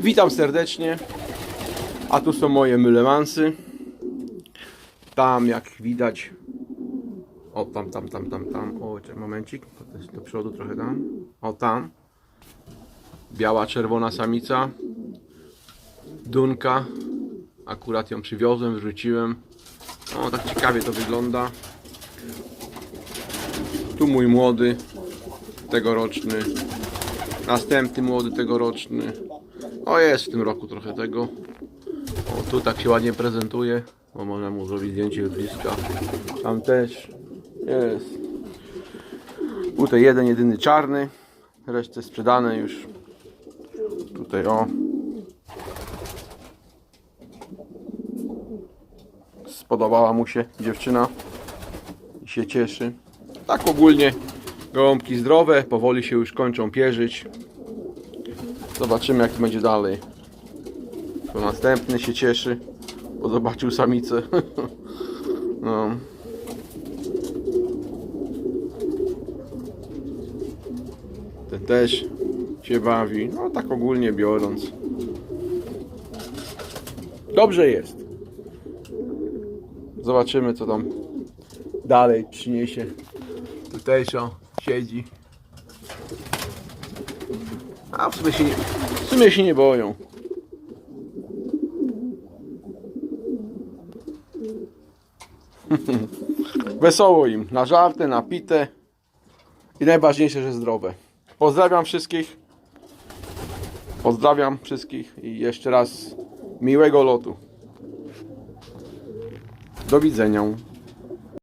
Witam serdecznie. A tu są moje mylemansy. Tam jak widać. O, tam, tam, tam, tam, tam. O, czekaj, momencik. Do przodu trochę tam. O, tam. Biała, czerwona samica. Dunka. Akurat ją przywiozłem, wrzuciłem. O, tak ciekawie to wygląda. Tu mój młody, tegoroczny. Następny młody, tegoroczny. O, jest w tym roku trochę tego. O, tu tak się ładnie prezentuje. O, można mu zrobić zdjęcie z bliska. Tam też jest. Tutaj jeden, jedyny czarny. Resztę sprzedane już. Tutaj o. Spodobała mu się dziewczyna i się cieszy. Tak ogólnie gołąbki zdrowe, powoli się już kończą pierzyć. Zobaczymy jak to będzie dalej. To następny się cieszy, bo zobaczył samicę. No. Ten też się bawi. No tak ogólnie biorąc. Dobrze jest. Zobaczymy co tam dalej przyniesie. Tutejszo siedzi. A w sumie się nie, w sumie się nie boją. Wesoło im, na żarty, na pite i najważniejsze, że zdrowe. Pozdrawiam wszystkich. Pozdrawiam wszystkich i jeszcze raz miłego lotu. Do widzenia.